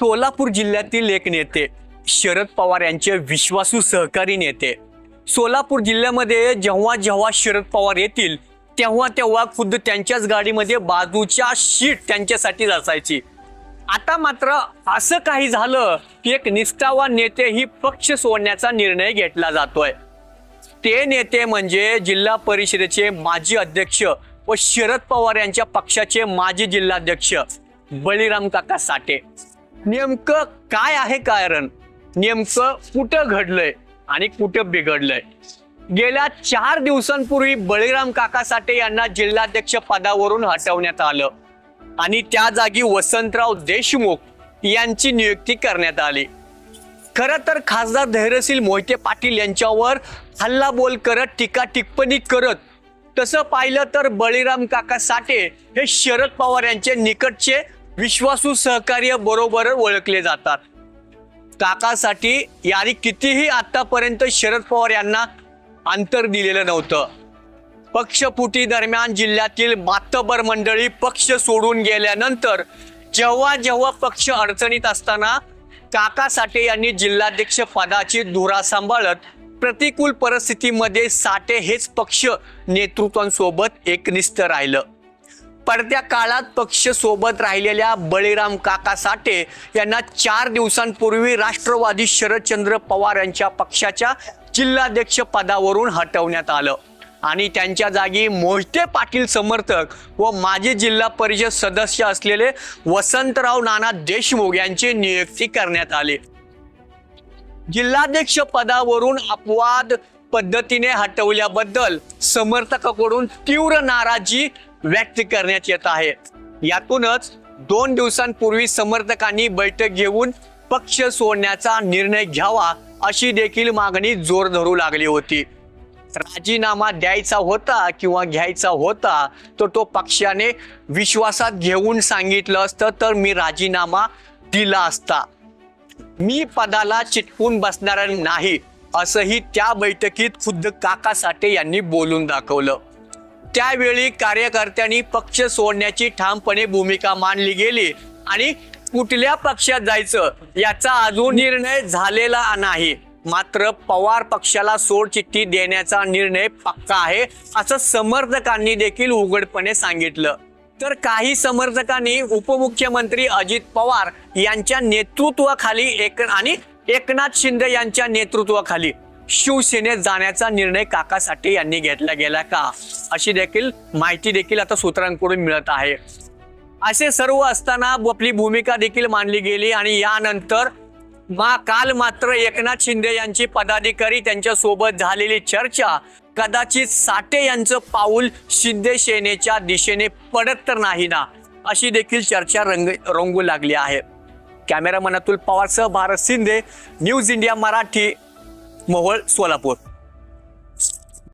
सोलापूर जिल्ह्यातील एक नेते शरद पवार यांचे विश्वासू सहकारी नेते. सोलापूर जिल्ह्यामध्ये जेव्हा जेव्हा शरद पवार येतील तेव्हा तेव्हा खुद्द त्यांच्याच गाडीमध्ये बाजूच्या शीट त्यांच्यासाठी असायची. आता मात्र असं काही झालं की एक निष्ठावान नेते ही पक्ष सोडण्याचा निर्णय घेतला जातोय. ते नेते म्हणजे जिल्हा परिषदेचे माजी अध्यक्ष व शरद पवार यांच्या पक्षाचे माजी जिल्हाध्यक्ष बळीराम काका साठे. नेमकं काय आहे कारण? नेमकं कुठं घडलंय आणि कुठं बिघडलंय? गेल्या चार दिवसांपूर्वी बळीराम काका साठे यांना जिल्हाध्यक्ष पदावरून हटवण्यात आलं आणि त्या जागी वसंतराव देशमुख यांची नियुक्ती करण्यात आली. खरं तर खासदार धैर्यशील मोहिते पाटील यांच्यावर हल्लाबोल करत टीका टिप्पणी करत तसं पाहिलं तर बळीराम काका साठे हे शरद पवार यांचे निकटचे विश्वासू सहकार्य बरोबर ओळखले जातात. काकासाठी याने कितीही आतापर्यंत शरद पवार यांना अंतर दिलेलं नव्हतं. पक्षपुटी दरम्यान जिल्ह्यातील मातबर मंडळी पक्ष सोडून गेल्यानंतर जेव्हा जेव्हा पक्ष अडचणीत असताना काका साठे यांनी जिल्हाध्यक्ष पदाची धुरा सांभाळत प्रतिकूल परिस्थितीमध्ये साठे हेच पक्ष नेतृत्वांसोबत एकनिष्ठ राहिलं. पडत्या काळात पक्ष सोबत राहिलेल्या बळीराम काका साठे यांना चार दिवसांपूर्वी राष्ट्रवादी शरदचंद्र पवार यांच्या पक्षाच्या जिल्हाध्यक्ष पदावरून हटवण्यात आलं. आणि त्यांच्या जागी मोहिते पाटील समर्थक व माजी जिल्हा परिषद सदस्य असलेले वसंतराव नाना देशमुख यांची नियुक्ती करण्यात आली. जिल्हाध्यक्ष पदावरून अपवाद पद्धतीने हटवल्याबद्दल समर्थकाकडून तीव्र नाराजी व्यक्त करण्यात येत आहे. यातूनच दोन दिवसांपूर्वी समर्थकांनी बैठक घेऊन पक्ष सोडण्याचा निर्णय घ्यावा अशी देखील मागणी जोर धरू लागली होती. राजीनामा द्यायचा होता किंवा घ्यायचा होता तर तो पक्षाने विश्वासात घेऊन सांगितलं असतं तर मी राजीनामा दिला असता. मी पदाला चिटकून बसणार नाही. असंही त्या बैठकीत खुद्द काका साठे यांनी बोलून दाखवलं. त्यावेळी कार्यकर्त्यांनी पक्ष सोडण्याची ठामपणे भूमिका मांडली गेली आणि कुठल्या पक्षात जायचं याचा अजून निर्णय झालेला नाही. मात्र पवार पक्षाला सोडचिठ्ठी देण्याचा निर्णय पक्का आहे असं समर्थकांनी देखील उघडपणे सांगितलं. तर काही समर्थकांनी उपमुख्यमंत्री अजित पवार यांच्या नेतृत्वाखाली एक आणि एकनाथ शिंदे यांच्या नेतृत्वाखाली शिवसेनेत जाण्याचा निर्णय काका साठे यांनी घेतला गेला का? अशी देखील माहिती देखील आता सूत्रांकडून मिळत आहे. असे सर्व असताना आपली भूमिका देखील मानली गेली आणि यानंतर मा काल मात्र एकनाथ शिंदे यांची पदाधिकारी त्यांच्यासोबत झालेली चर्चा कदाचित साठे यांचं पाऊल शिंदे सेनेच्या दिशेने पडत तर नाही ना अशी देखील चर्चा रंग रंगू लागली आहे. कॅमेरामन अतुल पवारसह भारत शिंदे न्यूज इंडिया मराठी मोहोळ सोलापूर.